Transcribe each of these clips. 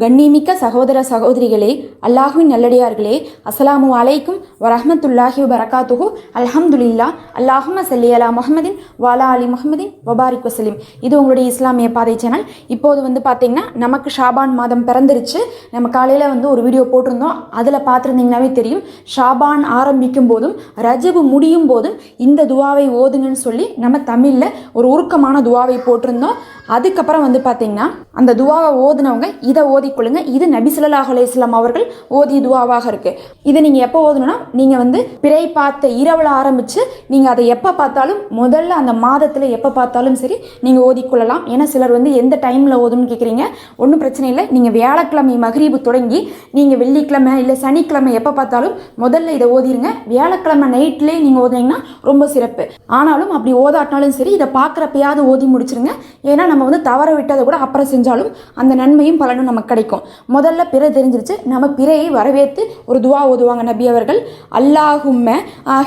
கண்ணிமிக்க சகோதர சகோதரிகளே அல்லாஹுவின் நல்லடியார்களே அஸ்ஸலாமு அலைக்கும் வரஹமத்துல்லாஹி வரகாத்துஹு அல்ஹம்துலில்லா அல்லாஹும சல்லி அலா முஹம்மதின் வாலா அலி முஹம்மதின் வபாரிக் வசலிம் இது உங்களுடைய இஸ்லாமிய பாதை சேனல் இப்போது வந்து பார்த்தீங்கன்னா நமக்கு ஷாபான் மாதம் பிறந்துருச்சு. நம்ம காலையில் வந்து ஒரு வீடியோ போட்டிருந்தோம். அதில் பார்த்துருந்தீங்கன்னாவே தெரியும். ஷாபான் ஆரம்பிக்கும் போதும் ரஜபு முடியும் போதும் இந்த துவாவை ஓதுங்கன்னு சொல்லி நம்ம தமிழில் ஒரு உருக்கமான துவாவை போட்டிருந்தோம். அதுக்கப்புறம் வந்து பார்த்தீங்கன்னா அந்த துவாவை ஓதுனவங்க இதை ஓதிக்கொள்ளுங்க. இது நபி ஸல்லல்லாஹு அலைஹி அவர்கள் ஓதிய துவாவாக இருக்கு. இதை நீங்கள் எப்போ ஓதணும்னா நீங்கள் வந்து பிறை பார்த்த இரவில் ஆரம்பித்து நீங்கள் அதை எப்போ பார்த்தாலும் முதல்ல அந்த மாதத்தில் எப்போ பார்த்தாலும் சரி நீங்கள் ஓதிக்கொள்ளலாம். ஏன்னா சிலர் வந்து எந்த டைமில் ஓதுன்னு கேட்குறீங்க ஒன்றும் பிரச்சனை இல்லை. நீங்கள் வியாழக்கிழமை மகரீபு தொடங்கி நீங்கள் வெள்ளிக்கிழமை இல்லை சனிக்கிழமை எப்போ பார்த்தாலும் முதல்ல இதை ஓதிருங்க. வியாழக்கிழமை நைட்லேயே நீங்கள் ஓதுனீங்கன்னா ரொம்ப சிறப்பு. ஆனாலும் அப்படி ஓதாட்டினாலும் சரி இதை பார்க்குறப்பயாவது ஓதி முடிச்சிருங்க. ஏன்னா நம்ம வந்து தவற விட்டதை கூட அப்புறம் செஞ்சாலும் அந்த நன்மையும் பலனும் நமக்கு கிடைக்கும். முதல்ல பிறை தெரிஞ்சிருச்சு. நம்ம பிறையை வரவேற்று ஒரு துவா ஓதுவாங்க நபி அவர்கள். அல்லாஹும்ம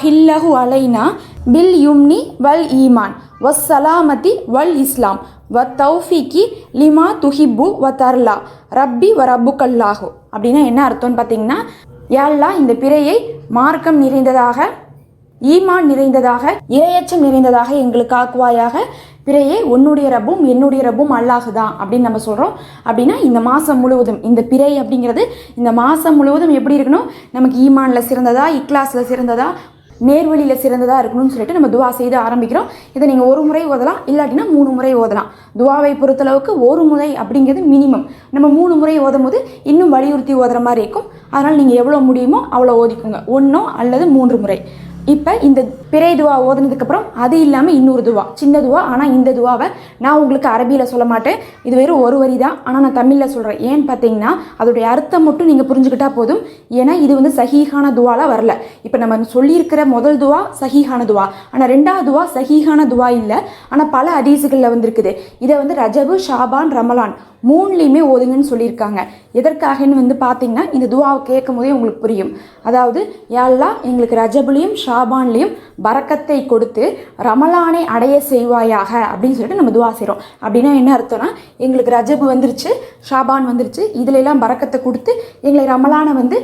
ஹில்லஹு அலைனா பில் யும்னி வல் ஈமான் வஸ் சலாமதி வல் இஸ்லாம் வ தௌஃபிகி லிமா துஹிப்பு வ தர்லா ரப்பி வ ரப்புக்கல்லாஹு அப்படின்னா என்ன அர்த்தம்னு பார்த்தீங்கன்னா யாழ்லா இந்த பிறையை மார்க்கம் நிறைந்ததாக ஈமான் நிறைந்ததாக இரையச்சம் நிறைந்ததாக எங்களுக்கு ஆக்குவாயாக. பிறையே உன்னுடைய ரப்பும் என்னுடைய ரப்பும் அல்லாஹு தான் அப்படின்னு நம்ம சொல்கிறோம் அப்படின்னா இந்த மாதம் முழுவதும் இந்த பிறை அப்படிங்கிறது இந்த மாதம் முழுவதும் எப்படி இருக்கணும்? நமக்கு ஈமானில் சிறந்ததா இக்லாஸில் சிறந்ததா நேர்வழியில் சிறந்ததாக இருக்கணும்னு சொல்லிட்டு நம்ம துவா செய்து ஆரம்பிக்கிறோம். இதை நீங்கள் ஒரு முறை ஓதலாம் இல்லாட்டினா மூணு முறை ஓதலாம். துவாவை பொறுத்தளவுக்கு ஒரு முறை அப்படிங்கிறது மினிமம் நம்ம மூணு முறை ஓதும் போது இன்னும் வலியுறுத்தி ஓதுற மாதிரி இருக்கும். அதனால் நீங்கள் எவ்வளோ முடியுமோ அவ்வளோ ஓதிக்கோங்க. ஒன்றோ அல்லது மூன்று முறை. இப்போ இந்த பிறை துவா ஓதுனதுக்கப்புறம் அது இல்லாமல் இன்னொரு துவா. சின்ன துவா ஆனால் இந்த துவாவை நான் உங்களுக்கு அரபியில் சொல்ல மாட்டேன். இது வெறும் ஒரு வரி தான். ஆனால் நான் தமிழில் சொல்கிறேன் ஏன்னு பார்த்தீங்கன்னா அதோடைய அர்த்தம் மட்டும் நீங்கள் புரிஞ்சுக்கிட்டா போதும். ஏன்னா இது வந்து சஹீஹான துவாலாம் வரல. இப்போ நம்ம சொல்லியிருக்கிற முதல் துவா சஹீஹான துவா. ஆனால் ரெண்டாவது துவா சஹீஹான துவா இல்லை. ஆனால் பல அதிசுகளில் வந்திருக்குது. இதை வந்து ரஜபு ஷாபான் ரமலான் மூணுலேயுமே ஓதுங்கன்னு சொல்லியிருக்காங்க. எதற்காகன்னு வந்து பார்த்தீங்கன்னா இந்த துவாவை கேட்கும் போதே உங்களுக்கு புரியும். அதாவது யாழ்லா எங்களுக்கு ரஜபுலையும் ஷாபான்லேயும் பறக்கத்தை கொடுத்து ரமலானை அடைய செய்வாயாக அப்படின்னு சொல்லிட்டு நம்ம துவா செய்கிறோம் அப்படின்னா என்ன அர்த்தம்னா எங்களுக்கு ரஜபு வந்துருச்சு ஷாபான் வந்துருச்சு இதுலெல்லாம் பறக்கத்தை கொடுத்து எங்களை ரமலானை வந்து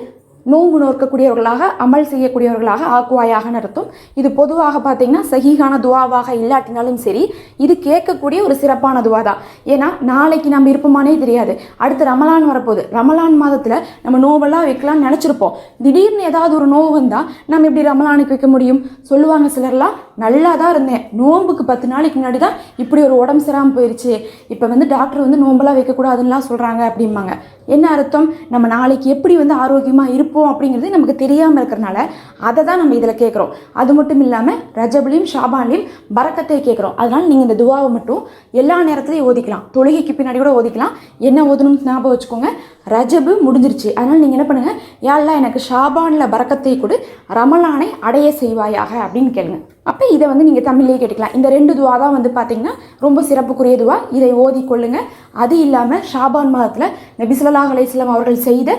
நோன்பு நோக்கக்கூடியவர்களாக அமல் செய்யக்கூடியவர்களாக ஆக்குவாயாக நடத்தும். இது பொதுவாக பார்த்தீங்கன்னா சகிகான துவாவாக இல்லாட்டினாலும் சரி இது கேட்கக்கூடிய ஒரு சிறப்பான துவா தான் ஏன்னா நாளைக்கு நம்ம இருப்போமானே தெரியாது. அடுத்து ரமலான் வரப்போகுது. ரமலான் மாதத்தில் நம்ம நோவெல்லாம் வைக்கலாம்னு நினச்சிருப்போம். திடீர்னு ஏதாவது ஒரு நோவு வந்தால் நம்ம எப்படி ரமலானுக்கு வைக்க முடியும்? சொல்லுவாங்க சிலர்லாம் நல்லா தான் இருந்தேன். நோன்புக்கு பத்து நாளைக்கு முன்னாடி தான் இப்படி ஒரு உடம்பு சரியாமல் போயிடுச்சு இப்போ வந்து டாக்டர் வந்து நோம்பெல்லாம் வைக்கக்கூடாதுன்னெலாம் சொல்கிறாங்க அப்படிம்பாங்க. என்ன அர்த்தம்? நம்ம நாளைக்கு எப்படி வந்து ஆரோக்கியமாக இருப்போம் அப்படிங்கிறது நமக்கு தெரியாமல் இருக்கிறனால அதை தான் நம்ம இதில் கேட்குறோம் அது மட்டும் இல்லாமல் ரஜபுலையும் ஷாபான்லையும் பறக்கத்தை கேட்குறோம் அதனால் நீங்கள் இந்த துவாவை மட்டும் எல்லா நேரத்துலையும் ஓதிக்கலாம். தொழுகைக்கு பின்னாடி கூட ஓதிக்கலாம். என்ன ஓதணும்னு ஞாபகம் வச்சுக்கோங்க. ரஜபு முடிஞ்சிருச்சு. அதனால் நீங்கள் என்ன பண்ணுங்கள் யாரெல்லாம் எனக்கு ஷாபானில் பறக்கத்தை கொடு ரமலானை அடைய செய்வாயாக அப்படின்னு கேளுங்க. அப்போ இதை வந்து நீங்கள் தமிழ்லேயே கேட்டுக்கலாம். இந்த ரெண்டு துவா தான் வந்து பார்த்தீங்கன்னா ரொம்ப சிறப்புக்குரிய துவா. இதை ஓதி கொள்ளுங்க. அது இல்லாமல் ஷாபான் மாதத்தில் நபிசுல்லாஹ் அலையம் அவர்கள் செய்த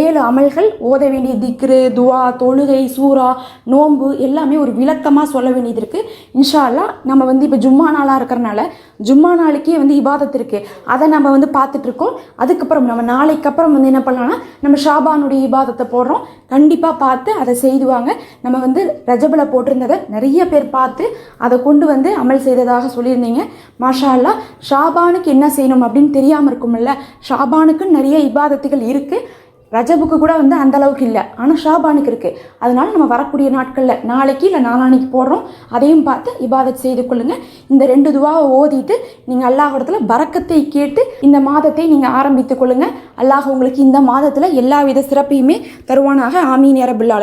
ஏழு அமல்கள் ஓத வேண்டிய திக்ரு துவா தொழுகை சூறா நோன்பு எல்லாமே ஒரு விளக்கமாக சொல்ல வேண்டியது இருக்குது இன்ஷா அல்லாஹ் நம்ம வந்து இப்போ ஜும்மா நாளாக இருக்கிறனால ஜும்மா நாளைக்கே வந்து இபாதத் இருக்குது அதை நம்ம வந்து பார்த்துட்ருக்கோம் அதுக்கப்புறம் நம்ம நாளைக்கு அப்புறம் வந்து என்ன பண்ணலாம்னா நம்ம ஷாபானுடைய இபாதத்தை போடுறோம். கண்டிப்பாக பார்த்து அதை செய்துவாங்க. நம்ம வந்து ரஜபில் போட்டிருந்ததை நிறைய பேர் பார்த்து அதை கொண்டு வந்து அமல் செய்ததாக சொல்லியிருந்தீங்க. மாஷா அல்லா ஷாபானுக்கு என்ன செய்யணும் அப்படின்னு தெரியாமல் இருக்கும்ல. ஷாபானுக்கு நிறைய இபாதத்துகள் இருக்குது ரஜபுக்கு கூட வந்து அந்த அளவுக்கு இல்லை. ஆனால் ஷாபானுக்கு இருக்குது அதனால் நம்ம வரக்கூடிய நாட்களில் நாளைக்கு இல்லை நாளானைக்கு போடுறோம். அதையும் பார்த்து இபாதத் செய்து கொள்ளுங்கள் இந்த ரெண்டு துவாவை ஓதிட்டு நீங்கள் அல்லாஹிடத்தில் பறக்கத்தை கேட்டு இந்த மாதத்தை நீங்கள் ஆரம்பித்து கொள்ளுங்கள் அல்லாஹ் உங்களுக்கு இந்த மாதத்தில் எல்லா வித சிறப்பையுமே தருவானாக. ஆமீன் அரபுல்